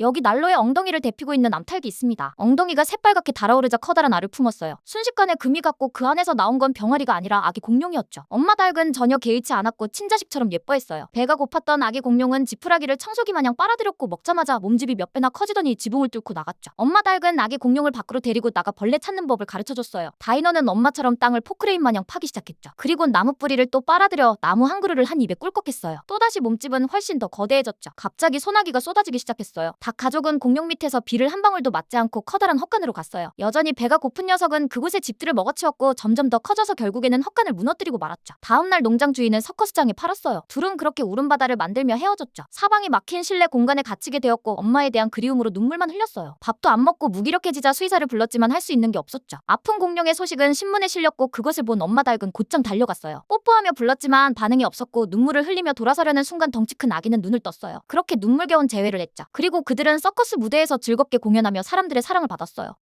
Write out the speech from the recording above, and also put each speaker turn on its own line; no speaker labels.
여기 난로에 엉덩이를 데피고 있는 암탉이 있습니다. 엉덩이가 새빨갛게 달아오르자 커다란 알을 품었어요. 순식간에 금이 갔고 그 안에서 나온 건 병아리가 아니라 아기 공룡이었죠. 엄마 닭은 전혀 개의치 않았고 친자식처럼 예뻐했어요. 배가 고팠던 아기 공룡은 지푸라기를 청소기 마냥 빨아들였고 먹자마자 몸집이 몇 배나 커지더니 지붕을 뚫고 나갔죠. 엄마 닭은 아기 공룡을 밖으로 데리고 나가 벌레 찾는 법을 가르쳐줬어요. 다이너는 엄마처럼 땅을 포크레인 마냥 파기 시작했죠. 그리고 나무 뿌리를 또 빨아들여 나무 한 그루를 한 입에 꿀꺽했어요. 또다시 몸집은 훨씬 더 거대해졌죠. 갑자기 소나기가 쏟아지기 시작했어요. 닭 가족은 공룡 밑에서 비를 한 방울도 맞지 않고 커다란 헛간으로 갔어요. 여전히 배가 고픈 녀석은 그곳의 집들을 먹어치웠고 점점 더 커져서 결국에는 헛간을 무너뜨리고 말았죠. 다음날 농장 주인은 서커스장에 팔았어요. 둘은 그렇게 울음바다를 만들며 헤어졌죠. 사방이 막힌 실내 공간에 갇히게 되었고 엄마에 대한 그리움으로 눈물만 흘렸어요. 밥도 안 먹고 무기력해지자 수의사를 불렀지만 할 수 있는 게 없었죠. 아픈 공룡의 소식은 신문에 실렸고 그것을 본 엄마 닭은 곧장 달려갔어요. 뽀뽀하며 불렀지만 반응이 없었고 눈물을 흘리며 돌아서려는 순간 덩치 큰 아기는 눈을 떴어요. 그렇게 눈물겨운 재회를 했죠. 그리고 그들은 서커스 무대에서 즐겁게 공연하며 사람들의 사랑을 받았어요.